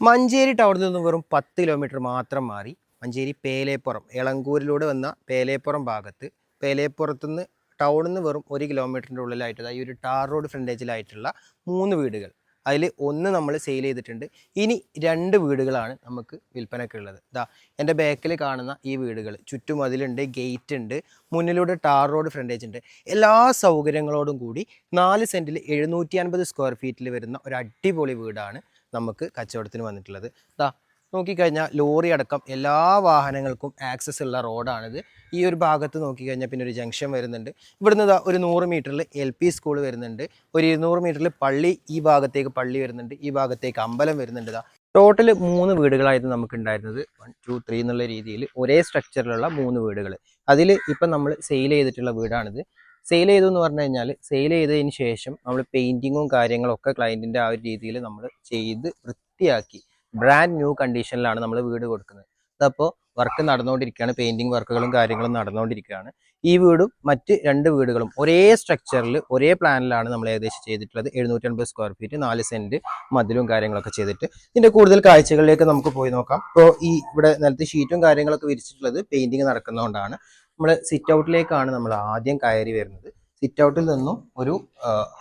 മഞ്ചേരി ടൗണിൽ നിന്നും വെറും പത്ത് കിലോമീറ്റർ മാത്രം മാറി. മഞ്ചേരി പേലേപ്പുറം എളങ്കൂരിലൂടെ വന്ന പേലേപ്പുറം ഭാഗത്ത്. പേലേപ്പുറത്തുനിന്ന് ടൗണിൽ നിന്ന് വെറും ഒരു കിലോമീറ്ററിന്റെ ഉള്ളിലായിട്ട് ഈ ഒരു ടാർ റോഡ് ഫ്രണ്ടേജിലായിട്ടുള്ള മൂന്ന് വീടുകൾ. അതിൽ ഒന്ന് നമ്മൾ സെയിൽ ചെയ്തിട്ടുണ്ട്. ഇനി രണ്ട് വീടുകളാണ് നമുക്ക് വിൽപ്പനയ്ക്ക് ഉള്ളത്. ഇതാ എന്റെ ബാക്കിൽ കാണുന്ന ഈ വീടുകൾ. ചുറ്റും അതിലുണ്ട് ഗേറ്റ് ഉണ്ട് മുന്നിലൂടെ ടാർ റോഡ് ഫ്രണ്ടേജ് ഉണ്ട്. എല്ലാ സൗകര്യങ്ങളോടും കൂടി നാല് സെന്റിൽ എഴുന്നൂറ്റി സ്ക്വയർ ഫീറ്റിൽ വരുന്ന ഒരു അടിപൊളി വീടാണ് നമുക്ക് കച്ചവടത്തിന് വന്നിട്ടുള്ളത്. ദാ നോക്കിക്കഴിഞ്ഞാൽ ലോറി അടക്കം എല്ലാ വാഹനങ്ങൾക്കും ആക്സസ് ഉള്ള റോഡാണിത്. ഈ ഒരു ഭാഗത്ത് നോക്കിക്കഴിഞ്ഞാൽ പിന്നെ ഒരു ജംഗ്ഷൻ വരുന്നുണ്ട്. ഇവിടുന്ന് ഒരു നൂറ് മീറ്ററിൽ എൽ പി സ്കൂൾ വരുന്നുണ്ട്. ഒരു ഇരുന്നൂറ് മീറ്ററിൽ പള്ളി ഈ ഭാഗത്തേക്ക് പള്ളി വരുന്നുണ്ട്. ഈ ഭാഗത്തേക്ക് അമ്പലം വരുന്നുണ്ട് ഇതാ ടോട്ടൽ മൂന്ന് വീടുകളായിരുന്നു നമുക്ക് ഉണ്ടായിരുന്നത് വൺ ടു ത്രീ എന്നുള്ള രീതിയിൽ ഒരേ സ്ട്രക്ചറിലുള്ള മൂന്ന് വീടുകൾ അതിൽ ഇപ്പം നമ്മൾ സെയിൽ ചെയ്തിട്ടുള്ള വീടാണിത്. സെയിൽ ചെയ്തു എന്ന് പറഞ്ഞു കഴിഞ്ഞാൽ സെയിൽ ചെയ്തതിന് ശേഷം നമ്മൾ പെയിന്റിങ്ങും കാര്യങ്ങളൊക്കെ ക്ലയന്റിന്റെ ആ ഒരു രീതിയിൽ നമ്മൾ ചെയ്ത് വൃത്തിയാക്കി ബ്രാൻഡ് ന്യൂ കണ്ടീഷനിലാണ് നമ്മൾ വീട് കൊടുക്കുന്നത്. അതപ്പോൾ വർക്ക് നടന്നുകൊണ്ടിരിക്കുകയാണ് പെയിന്റിങ് വർക്കുകളും കാര്യങ്ങളും നടന്നുകൊണ്ടിരിക്കുകയാണ്. ഈ വീടും മറ്റ് രണ്ട് വീടുകളും ഒരേ സ്ട്രക്ചറിൽ ഒരേ പ്ലാനിലാണ് നമ്മൾ ഏകദേശം ചെയ്തിട്ടുള്ളത്. എഴുന്നൂറ്റി അൻപത് സ്ക്വയർ ഫീറ്റ് നാല് സെന്റ് മതിലും കാര്യങ്ങളൊക്കെ ചെയ്തിട്ട്. ഇതിന്റെ കൂടുതൽ കാഴ്ചകളിലേക്ക് നമുക്ക് പോയി നോക്കാം. ഇപ്പോൾ ഈ ഇവിടെ നിലത്ത് ഷീറ്റും കാര്യങ്ങളൊക്കെ വിരിച്ചിട്ടുള്ളത് പെയിന്റിങ് നടക്കുന്നതുകൊണ്ടാണ്. നമ്മൾ സിറ്റ് ഔട്ടിലേക്കാണ് നമ്മൾ ആദ്യം കയറി വരുന്നത്. സിറ്റ് ഔട്ടിൽ നിന്നും ഒരു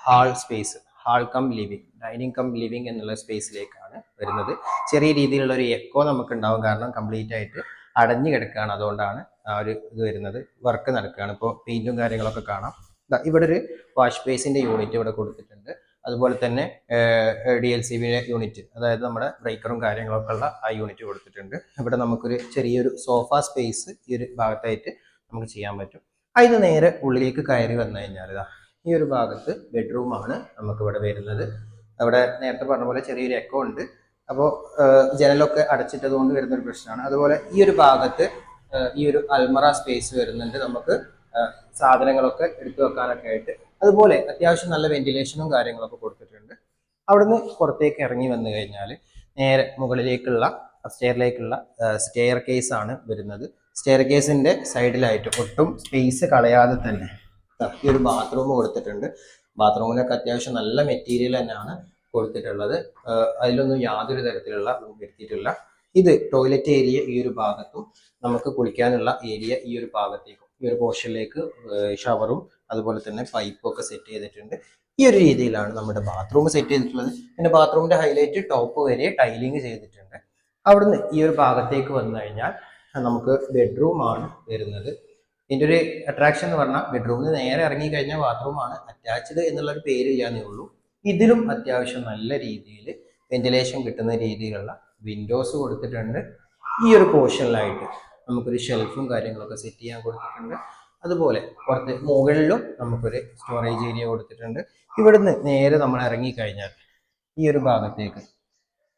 hall space hall cum living dining cum living എന്നുള്ള സ്പേസിലേക്കാണ് വരുന്നത്. ചെറിയ രീതിയിലുള്ള ഒരു എക്കോ നമുക്ക് ഉണ്ടാവും കാരണം കംപ്ലീറ്റ് ആയിട്ട് അടഞ്ഞു കിടക്കുകയാണ്. അതുകൊണ്ടാണ് ആ ഒരു ഇത് വരുന്നത്. വർക്ക് നടക്കുകയാണ്. ഇപ്പോൾ പെയിന്റും കാര്യങ്ങളൊക്കെ കാണാം. ഇവിടെ ഒരു വാഷ് ബേസിന്റെ യൂണിറ്റ് ഇവിടെ കൊടുത്തിട്ടുണ്ട്. അതുപോലെ തന്നെ ഡി എൽ സി ബിയുടെ യൂണിറ്റ് അതായത് നമ്മുടെ ബ്രേക്കറും കാര്യങ്ങളൊക്കെ ഉള്ള ആ യൂണിറ്റ് കൊടുത്തിട്ടുണ്ട്. ഇവിടെ നമുക്കൊരു ചെറിയൊരു സോഫ സ്പേസ് ഈ ഒരു ഭാഗത്തായിട്ട് നമുക്ക് ചെയ്യാൻ പറ്റും. അതിന് നേരെ ഉള്ളിലേക്ക് കയറി വന്നു കഴിഞ്ഞാൽ ഇതാ ഈ ഒരു ഭാഗത്ത് ബെഡ്റൂമാണ് നമുക്ക് ഇവിടെ വരുന്നത്. അവിടെ നേരത്തെ പറഞ്ഞ പോലെ ചെറിയൊരു എക്കോ ഉണ്ട്. അപ്പോൾ ജനലൊക്കെ അടച്ചിട്ടത് കൊണ്ട് വരുന്ന ഒരു പ്രശ്നമാണ്. അതുപോലെ ഈ ഒരു ഭാഗത്ത് ഈ ഒരു അൽമറ സ്പേസ് വരുന്നുണ്ട്. നമുക്ക് സാധനങ്ങളൊക്കെ എടുത്തു വെക്കാനൊക്കെ ആയിട്ട്. അതുപോലെ അത്യാവശ്യം നല്ല വെന്റിലേഷനും കാര്യങ്ങളൊക്കെ കൊടുത്തിട്ടുണ്ട്. അവിടുന്ന് പുറത്തേക്ക് ഇറങ്ങി വന്നു കഴിഞ്ഞാൽ നേരെ മുകളിലേക്കുള്ള സ്റ്റെയറിലേക്കുള്ള സ്റ്റെയർ കേസ് ആണ് വരുന്നത്. സ്റ്റെയർ കേസിന്റെ സൈഡിലായിട്ട് ഒട്ടും സ്പേസ് കളയാതെ തന്നെ ഈ ഒരു ബാത്റൂം കൊടുത്തിട്ടുണ്ട്. ബാത്റൂമിനൊക്കെ അത്യാവശ്യം നല്ല മെറ്റീരിയൽ തന്നെയാണ് കൊടുത്തിട്ടുള്ളത്. അതിലൊന്നും യാതൊരു തരത്തിലുള്ള വരുത്തിയിട്ടില്ല ഇത് ടോയ്ലറ്റ് ഏരിയ ഈ ഒരു ഭാഗത്തും നമുക്ക് കുളിക്കാനുള്ള ഏരിയ ഈ ഒരു ഭാഗത്തേക്കും ഈ ഒരു പോർഷനിലേക്ക് ഷവറും അതുപോലെ തന്നെ പൈപ്പും ഒക്കെ സെറ്റ് ചെയ്തിട്ടുണ്ട്. ഈ ഒരു രീതിയിലാണ് നമ്മുടെ ബാത്റൂം സെറ്റ് ചെയ്തിട്ടുള്ളത്. പിന്നെ ബാത്റൂമിന്റെ ഹൈലൈറ്റ് ടോപ്പ് വരെ ടൈലിങ് ചെയ്തിട്ടുണ്ട്. അവിടുന്ന് ഈ ഒരു ഭാഗത്തേക്ക് വന്നു കഴിഞ്ഞാൽ നമുക്ക് ബെഡ്റൂം ആണ് വരുന്നത്. ഇതിന്റെ ഒരു അട്രാക്ഷൻ എന്ന് പറഞ്ഞാൽ ബെഡ്റൂമിൽ നേരെ ഇറങ്ങി കഴിഞ്ഞാൽ ബാത്റൂമാണ് അറ്റാച്ച്ഡ് എന്നുള്ളൊരു പേര് ഇല്ലാന്നേ ഉള്ളൂ. ഇതിലും അത്യാവശ്യം നല്ല രീതിയിൽ വെന്റിലേഷൻ കിട്ടുന്ന രീതിയിലുള്ള വിൻഡോസ് കൊടുത്തിട്ടുണ്ട്. ഈ ഒരു പോർഷനിലായിട്ട് നമുക്കൊരു ഷെൽഫും കാര്യങ്ങളൊക്കെ സെറ്റ് ചെയ്യാൻ കൊടുത്തിട്ടുണ്ട്. അതുപോലെ പുറത്ത് മുകളിലും നമുക്കൊരു സ്റ്റോറേജ് ഏരിയ കൊടുത്തിട്ടുണ്ട്. ഇവിടുന്ന് നേരെ നമ്മൾ ഇറങ്ങിക്കഴിഞ്ഞാൽ ഈ ഒരു ഭാഗത്തേക്ക്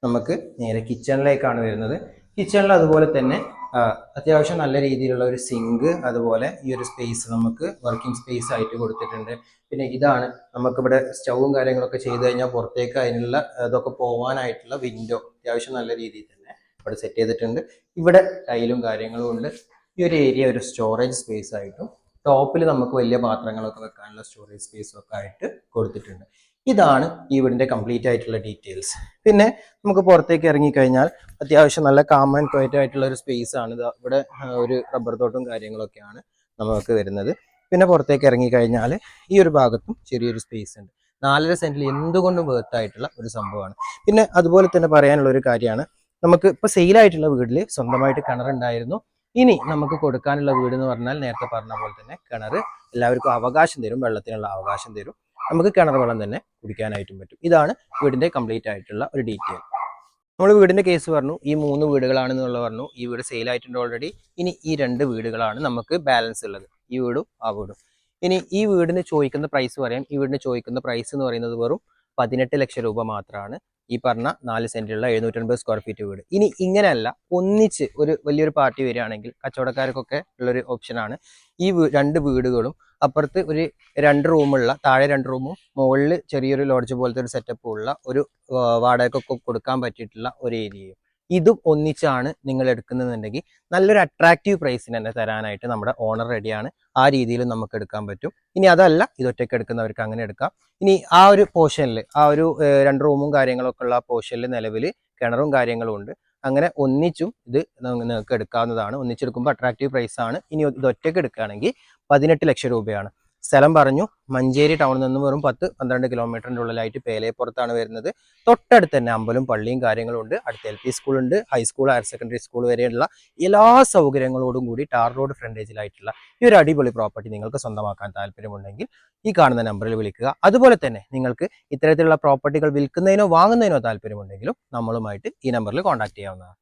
നമുക്ക് നേരെ കിച്ചണിലേക്കാണ് വരുന്നത്. കിച്ചണിൽ അതുപോലെ തന്നെ അത്യാവശ്യം നല്ല രീതിയിലുള്ള ഒരു സിങ്ക് അതുപോലെ ഈ ഒരു സ്പേസ് നമുക്ക് വർക്കിംഗ് സ്പേസ് ആയിട്ട് കൊടുത്തിട്ടുണ്ട്. പിന്നെ ഇതാണ് നമുക്കിവിടെ സ്റ്റൗവും കാര്യങ്ങളൊക്കെ ചെയ്ത് കഴിഞ്ഞാൽ പുറത്തേക്ക് അതിനുള്ള ഇതൊക്കെ പോകാനായിട്ടുള്ള വിൻഡോ അത്യാവശ്യം നല്ല രീതിയിൽ തന്നെ ഇവിടെ സെറ്റ് ചെയ്തിട്ടുണ്ട്. ഇവിടെ ടൈലും കാര്യങ്ങളും ഉണ്ട്. ഈ ഒരു ഏരിയ ഒരു സ്റ്റോറേജ് സ്പേസ് ആയിട്ടും ടോപ്പിൽ നമുക്ക് വലിയ പാത്രങ്ങളൊക്കെ വെക്കാനുള്ള സ്റ്റോറേജ് സ്പേസും ഒക്കെ ആയിട്ട് കൊടുത്തിട്ടുണ്ട്. ഇതാണ് ഈ വീടിന്റെ കംപ്ലീറ്റ് ആയിട്ടുള്ള ഡീറ്റെയിൽസ് പിന്നെ നമുക്ക് പുറത്തേക്ക് ഇറങ്ങിക്കഴിഞ്ഞാൽ അത്യാവശ്യം നല്ല കാം ആൻഡ് ക്വയറ്റ് ആയിട്ടുള്ള ഒരു സ്പേസ് ആണ്. ഇവിടെ ഒരു റബ്ബർ തോട്ടവും കാര്യങ്ങളൊക്കെയാണ് നമുക്ക് വരുന്നത്. പിന്നെ പുറത്തേക്ക് ഇറങ്ങിക്കഴിഞ്ഞാൽ ഈ ഒരു ഭാഗത്തും ചെറിയൊരു സ്പേസ് ഉണ്ട്. നാലര സെന്റിൽ എന്തുകൊണ്ടും വേർത്ത് ആയിട്ടുള്ള ഒരു സംഭവമാണ്. പിന്നെ അതുപോലെ തന്നെ പറയാനുള്ള ഒരു കാര്യമാണ്. നമുക്ക് ഇപ്പോൾ സെയിലായിട്ടുള്ള വീട്ടിൽ സ്വന്തമായിട്ട് കിണറുണ്ടായിരുന്നു ഇനി നമുക്ക് കൊടുക്കാനുള്ള വീട് എന്ന് പറഞ്ഞാൽ നേരത്തെ പറഞ്ഞ പോലെ തന്നെ കിണർ. എല്ലാവർക്കും അവകാശം തരും വെള്ളത്തിനുള്ള അവകാശം തരും. നമുക്ക് കിണർ വെള്ളം തന്നെ കുടിക്കാനായിട്ടും പറ്റും. ഇതാണ് വീടിന്റെ കംപ്ലീറ്റ് ആയിട്ടുള്ള ഒരു ഡീറ്റെയിൽ നമ്മൾ വീടിന്റെ കേസ് പറഞ്ഞു ഈ മൂന്ന് വീടുകളാണെന്നുള്ള പറഞ്ഞു ഈ വീട് സെയിൽ ആയിട്ടുണ്ട് ഓൾറെഡി ഇനി ഈ രണ്ട് വീടുകളാണ് നമുക്ക് ബാലൻസ് ഉള്ളത് ഈ വീടും ആ വീടും. ഇനി ഈ വീടിന് ചോദിക്കുന്ന പ്രൈസ് പറയാം. ഈ വീടിന് ചോദിക്കുന്ന പ്രൈസ് എന്ന് പറയുന്നത് വെറും പതിനെട്ട് ലക്ഷം രൂപ മാത്രമാണ് ഈ പറഞ്ഞ നാല് സെന്റിലുള്ള എഴുന്നൂറ്റൻപത് സ്ക്വയർ ഫീറ്റ് വീട്. ഇനി ഇങ്ങനെയല്ല ഒന്നിച്ച് ഒരു വലിയൊരു പാർട്ടി വരികയാണെങ്കിൽ കച്ചവടക്കാർക്കൊക്കെ ഉള്ളൊരു ഓപ്ഷനാണ് ഈ രണ്ട് വീടുകളും അപ്പുറത്ത് ഒരു രണ്ട് റൂമുള്ള താഴെ രണ്ട് റൂമും മുകളിൽ ചെറിയൊരു ലോഡ്ജ് പോലത്തെ ഒരു സെറ്റപ്പ് ഉള്ള ഒരു വാടകയ്ക്കൊക്കെ കൊടുക്കാൻ പറ്റിയിട്ടുള്ള ഒരു ഏരിയയും ഇതും ഒന്നിച്ചാണ് നിങ്ങൾ എടുക്കുന്നതെന്നുണ്ടെങ്കിൽ നല്ലൊരു അട്രാക്റ്റീവ് പ്രൈസിന് തന്നെ തരാനായിട്ട് നമ്മുടെ ഓണർ റെഡിയാണ് ആ രീതിയിൽ നമുക്ക് എടുക്കാൻ പറ്റും. ഇനി അതല്ല ഇതൊറ്റയ്ക്ക് എടുക്കുന്നവർക്ക് അങ്ങനെ എടുക്കാം. ഇനി ആ ഒരു പോർഷനിൽ ആ ഒരു രണ്ട് റൂമും കാര്യങ്ങളൊക്കെ ഉള്ള ആ പോർഷനിൽ നിലവിൽ കിണറും കാര്യങ്ങളും ഉണ്ട്. അങ്ങനെ ഒന്നിച്ചും ഇത് നിങ്ങൾക്ക് എടുക്കാവുന്നതാണ്. ഒന്നിച്ചെടുക്കുമ്പോൾ അട്രാക്റ്റീവ് പ്രൈസ് ആണ്. ഇനി ഇത് ഒറ്റയ്ക്ക് എടുക്കുകയാണെങ്കിൽ പതിനെട്ട് ലക്ഷം രൂപയാണ്. സ്ഥലം പറഞ്ഞു. മഞ്ചേരി ടൗണിൽ നിന്നും വെറും പത്ത് പന്ത്രണ്ട് കിലോമീറ്ററിന്റെ ഉള്ളിലായിട്ട് പേലയപ്പുറത്താണ് വരുന്നത്. തൊട്ടടുത്ത് തന്നെ അമ്പലം പള്ളിയും കാര്യങ്ങളും ഉണ്ട് അടുത്ത് എൽ പി സ്കൂളുണ്ട് high school higher secondary school വരെയുള്ള എല്ലാ സൗകര്യങ്ങളോടും കൂടി ടാർ റോഡ് ഫ്രണ്ടേജിലായിട്ടുള്ള ഈ ഒരു അടിപൊളി പ്രോപ്പർട്ടി നിങ്ങൾക്ക് സ്വന്തമാക്കാൻ താല്പര്യമുണ്ടെങ്കിൽ ഈ കാണുന്ന നമ്പറിൽ വിളിക്കുക. അതുപോലെ തന്നെ നിങ്ങൾക്ക് ഇത്തരത്തിലുള്ള പ്രോപ്പർട്ടികൾ വിൽക്കുന്നതിനോ വാങ്ങുന്നതിനോ താല്പര്യമുണ്ടെങ്കിലും നമ്മളുമായിട്ട് ഈ നമ്പറിൽ കോൺടാക്ട് ചെയ്യാവുന്നതാണ്.